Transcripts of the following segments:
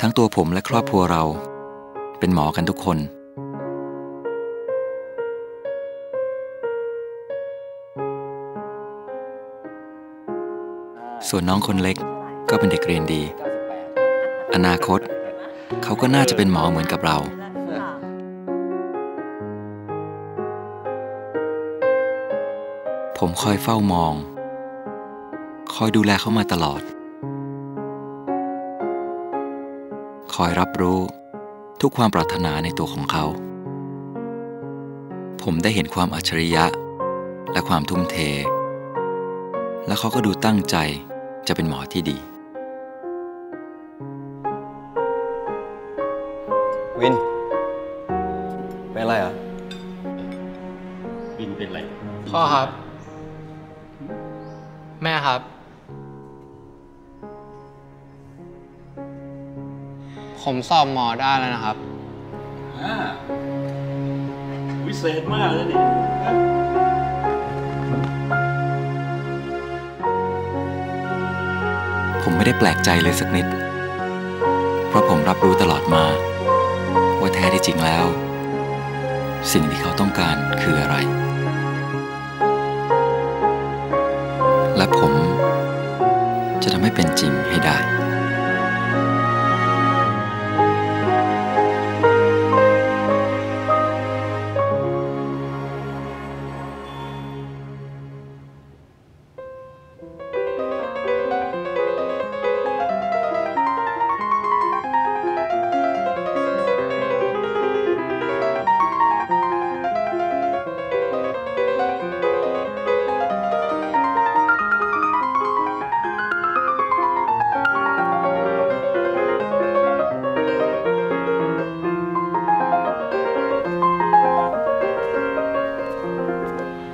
ทั้งตัวผมและครอบครัวเรา เป็นหมอกันทุกคน ส่วนน้องคนเล็กก็เป็นเด็กเรียนดี อนาคต เขาก็น่าจะเป็นหมอเหมือนกับเราผมคอยเฝ้ามอง คอยดูแลเขามาตลอด คอยรับรู้ ทุกความปรารถนาในตัวของเขา ผมได้เห็นความอัจฉริยะ และความทุ่มเท และเขาก็ดูตั้งใจจะเป็นหมอที่ดี วิน เป็นอะไรอะวินเป็นไรพ่อครับ แม่ครับ ผมสอบหมอได้แล้วนะครับ อ่าวิเศษมากเลยนี่ผมไม่ได้แปลกใจเลยสักนิด เพราะผมรับรู้ตลอดมา ว่าแท้ที่จริงแล้ว สิ่งที่เขาต้องการคืออะไร และผมจะทำให้เป็นจริงให้ได้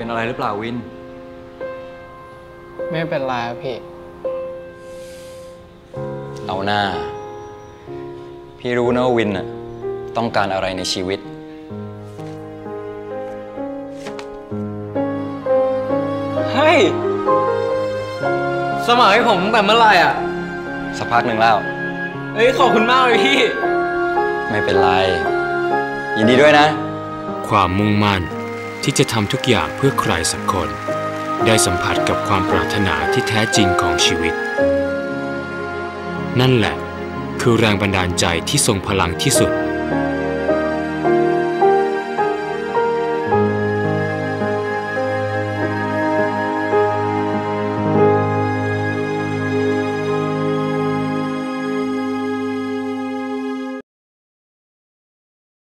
เป็นอะไรหรือเปล่าวิน ไม่เป็นไรครับพี่ เอาหน้า พี่รู้นะว่าวินน่ะต้องการอะไรในชีวิต เฮ้ย สมัครให้ผมตั้งแต่เมื่อไหร่อะ สักพักหนึ่งแล้วเฮ้ย ขอบคุณมากเลยพี่ ไม่เป็นไร ยินดีด้วยนะ ความมุ่งมั่น ที่จะทำทุกอย่างเพื่อใครสักคน ได้สัมผัสกับความปรารถนาที่แท้จริงของชีวิต นั่นแหละ คือแรงบันดาลใจที่ทรงพลังที่สุด